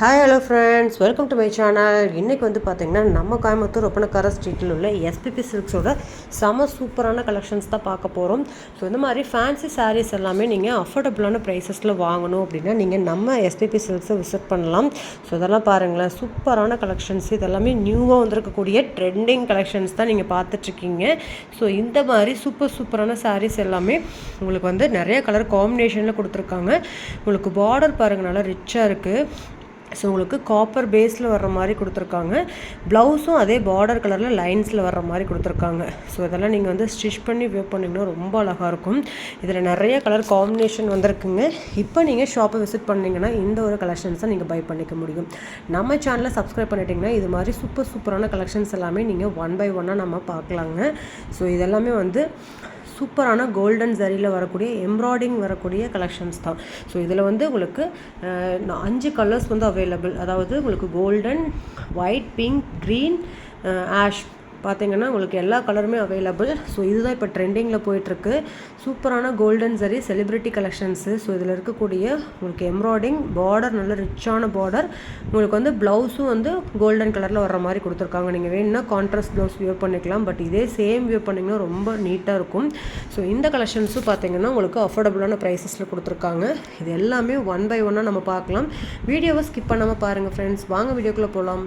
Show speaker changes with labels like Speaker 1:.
Speaker 1: Hi hello friends welcome to my channel இன்றைக்கி வந்து பார்த்திங்கன்னா நம்ம கோயம்புத்தூர் ஒப்பனக்கார ஸ்ட்ரீட்டில் உள்ள எஸ்பிபி சில்க்ஸோட செம சூப்பரான கலெக்ஷன்ஸ் தான் பார்க்க போகிறோம் ஸோ இந்த மாதிரி ஃபேன்சி சாரீஸ் எல்லாமே நீங்கள் அஃபோர்டபுளான ப்ரைஸஸில் வாங்கணும் அப்படின்னா நீங்கள் நம்ம எஸ்பிபி சில்க்ஸை விசிட் பண்ணலாம். ஸோ இதெல்லாம் பாருங்களேன். சூப்பரான கலெக்ஷன்ஸ் இதெல்லாமே நியூவாக வந்திருக்கக்கூடிய ட்ரெண்டிங் கலெக்ஷன்ஸ் தான் நீங்கள் பார்த்துட்ருக்கீங்க. ஸோ இந்த மாதிரி சூப்பர் சூப்பரான சாரீஸ் எல்லாமே உங்களுக்கு வந்து நிறைய கலர் காம்பினேஷனில் கொடுத்துருக்காங்க. உங்களுக்கு பார்டர் பாருங்கள் நல்லா ரிச்சாக இருக்குது ஸோ உங்களுக்கு காப்பர் பேஸில் வர்ற மாதிரி கொடுத்துருக்காங்க. ப்ளவுஸும் அதே பார்டர் கலரில் லைன்ஸில் வர்ற மாதிரி கொடுத்துருக்காங்க. ஸோ இதெல்லாம் நீங்கள் வந்து ஸ்டிச் பண்ணி வியூ பண்ணிங்கன்னா ரொம்ப அழகாக இருக்கும். இதில் நிறைய கலர் காம்பினேஷன் வந்திருக்குங்க. இப்போ நீங்கள் ஷாப்பை விசிட் பண்ணிங்கன்னா இந்த ஒரு கலெக்ஷன்ஸை நீங்கள் பை பண்ணிக்க முடியும். நம்ம சேனலை சப்ஸ்கிரைப் பண்ணிட்டீங்கன்னா இது மாதிரி சூப்பர் சூப்பரான கலெக்ஷன்ஸ் எல்லாமே நீங்கள் ஒன் பை ஒன்னாக நம்ம பார்க்கலாங்க. ஸோ இதெல்லாமே வந்து சூப்பரான கோல்டன் சரியில் வரக்கூடிய எம்ப்ராய்டிங் வரக்கூடிய கலெக்ஷன்ஸ் தான். ஸோ இதில் வந்து உங்களுக்கு அஞ்சு கலர்ஸ் வந்து அவைலபிள் அதாவது உங்களுக்கு golden white pink green ash பார்த்தீங்கன்னா உங்களுக்கு எல்லா கலருமே அவைலபிள் ஸோ இதுதான் இப்போ ட்ரெண்டிங்கில் போயிட்டுருக்கு. சூப்பரான கோல்டன் சரி செலிப்ரிட்டி கலெக்ஷன்ஸு ஸோ இதில் இருக்கக்கூடிய உங்களுக்கு எம்ப்ராய்டிங் பார்டர் நல்ல ரிச்சான பார்டர் உங்களுக்கு வந்து ப்ளவுஸும் வந்து கோல்டன் கலரில் வர்ற மாதிரி கொடுத்துருக்காங்க. நீங்கள் வேணும்னா கான்ட்ராஸ்ட் ப்ளவுஸ் வியூ பண்ணிக்கலாம். பட் இதே சேம் வியூ பண்ணிங்கன்னா ரொம்ப நீட்டாக இருக்கும். ஸோ இந்த கலெக்ஷன்ஸும் பார்த்தீங்கன்னா உங்களுக்கு அஃபோர்டபுளான ப்ரைஸஸில் கொடுத்துருக்காங்க. இது எல்லாமே ஒன் பை ஒன்னாக நம்ம பார்க்கலாம். வீடியோவை ஸ்கிப் பண்ணாமல் பாருங்கள் ஃப்ரெண்ட்ஸ் வாங்க வீடியோக்குள்ளே போகலாம்